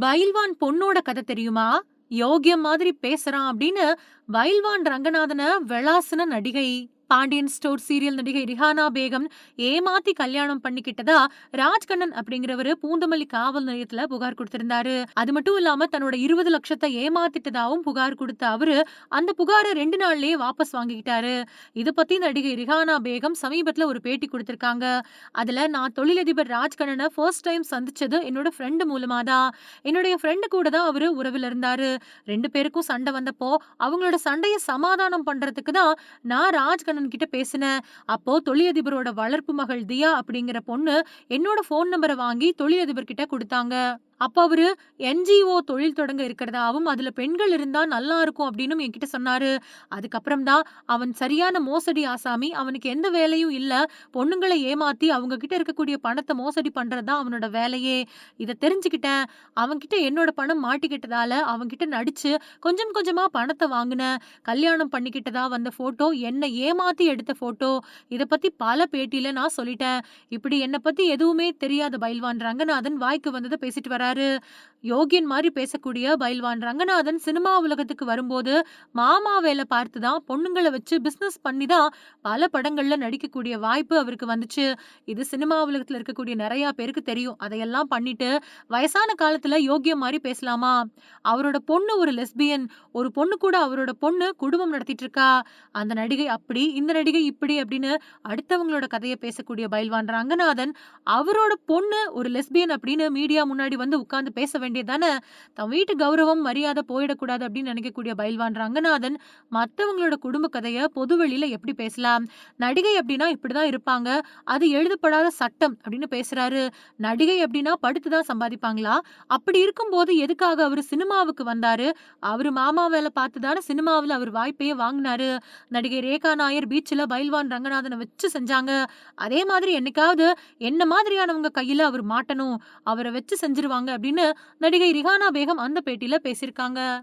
பயில்வான் பொண்ணோட கதை தெரியுமா? யோகியம் மாதிரி பேசுறான் அப்படின்னு பயில்வான் ரங்கநாதன விளாசுன நடிகை. பாண்டியன் ஸ்டோர் சீரியல் நடிகை ரிஹானா பேகம் ஏமாத்தி கல்யாணம் பண்ணிக்கிட்டதா ராஜ்கண்ணன் அப்படிங்கிறவரு பூந்தமல்லி காவல் நிலையத்துல புகார் கொடுத்திருந்தாரு. அது மட்டும் இல்லாம தன்னோட 20 லட்சத்தை ஏமாத்திட்டதாவும் புகார் கொடுத்த அவரு அந்த புகார 2 நாள்லயே வாபஸ் வாங்கிக்கிட்டாரு. இதை பத்தி நடிகை ரிஹானா பேகம் சமீபத்துல ஒரு பேட்டி கொடுத்திருக்காங்க. அதுல நான் தொழிலதிபர் ராஜ்கண்ணனை ஃபர்ஸ்ட் டைம் சந்திச்சது என்னோட ஃப்ரெண்டு மூலமா தான். என்னுடைய ஃப்ரெண்ட் கூட தான் அவரு உறவில் இருந்தாரு. ரெண்டு பேருக்கும் சண்டை வந்தப்போ அவங்களோட சண்டைய சமாதானம் பண்றதுக்கு தான் நான் ராஜ்கண்ணன் கிட்ட பேசினேன். அப்போ தொழிலதிபரோட வளர்ப்பு மகள் தியா அப்படிங்கிற பொண்ணு என்னோட ஃபோன் நம்பர வாங்கி தொழிலதிபர் கிட்ட கொடுத்தாங்க அப்ப அவரு என்ஜிஓ தொழில் தொடங்க இருக்கிறதாவும், அதுல பெண்கள் இருந்தா நல்லா இருக்கும் அப்படின்னும் என்கிட்ட சொன்னாரு. அதுக்கப்புறம் தான் அவன் சரியான மோசடி ஆசாமி. அவனுக்கு எந்த வேலையும் இல்ல. பொண்ணுங்களை ஏமாத்தி அவங்க கிட்ட இருக்கக்கூடிய பணத்தை மோசடி பண்ணுறது தான் அவனோட வேலையே. இதை தெரிஞ்சுக்கிட்டேன். அவன்கிட்ட என்னோட பணம் மாட்டிக்கிட்டதால அவன்கிட்ட நடிச்சு கொஞ்சம் கொஞ்சமா பணத்தை வாங்கினேன் கல்யாணம் பண்ணிக்கிட்டதா வந்த ஃபோட்டோ என்னை ஏமாத்தி எடுத்த ஃபோட்டோ. இதை பத்தி பல பேட்டியில நான் சொல்லிட்டேன். இப்படி என்னை பத்தி எதுவுமே தெரியாத பயில்வான் ரங்கநாதன் வாய்க்கு வந்ததை பேசிட்டு வராரு. யோகியன் மாதிரி பேசக்கூடிய பயில்வான் ரங்கநாதன் சினிமா உலகத்துக்கு வரும்போது மாமா வேலை பார்த்து தான் பொண்ணுங்களை வச்சு பிஸ்னஸ் பண்ணி தான் பல படங்களில் நடிக்கக்கூடிய வாய்ப்பு அவருக்கு வந்துச்சு. இது சினிமா உலகத்தில் இருக்கக்கூடிய நிறையா பேருக்கு தெரியும். அதையெல்லாம் பண்ணிட்டு வயசான காலத்தில் யோகியம் மாதிரி பேசலாமா? அவரோட பொண்ணு ஒரு லெஸ்பியன். ஒரு பொண்ணு கூட அவரோட பொண்ணு குடும்பம் நடத்திட்டு இருக்கா. அந்த நடிகை அப்படி, இந்த நடிகை இப்படி அப்படின்னு அடுத்தவங்களோட கதையை பேசக்கூடிய பயில்வான் ரங்கநாதன், அவரோட பொண்ணு ஒரு லெஸ்பியன் அப்படின்னு மீடியா முன்னாடி வந்து உட்கார்ந்து பேச வேண்டியதானே தன் வீட்டு கௌரவம், மரியாதை போயிடக்கூடாது அப்படின்னு நினைக்கக்கூடிய பயில்வான் ரங்கநாதன் மற்றவங்களோட குடும்ப கதைய பொதுவெளியில எப்படி பேசலாம்? நடிகை அப்படின்னா இப்படிதான் இருப்பாங்க. அது எழுதப்படாத சட்டம் அப்படின்னு பேசுறாரு. நடிகை அப்படின்னா படுத்து தான் சம்பாதிப்பாங்களா? அப்படி இருக்கும்போது எதுக்காக அவர் சினிமாவுக்கு வந்தாரு? அவர் மாமா வேலை பார்த்து தானே சினிமாவுல அவர் வாய்ப்பையே வாங்கினாரு நடிகை ரேகா நாயர் பீச்சில் பயில்வான் ரங்கநாதனை வச்சு செஞ்சாங்க. அதே மாதிரி என்னைக்காவது என்ன மாதிரியானவங்க கையில் அவர் மாட்டணும். அவரை வச்சு செஞ்சிருவாங்க அப்படின்னு நடிகை ரிஹானா பேகம் அந்த பேட்டியில பேசியிருக்காங்க.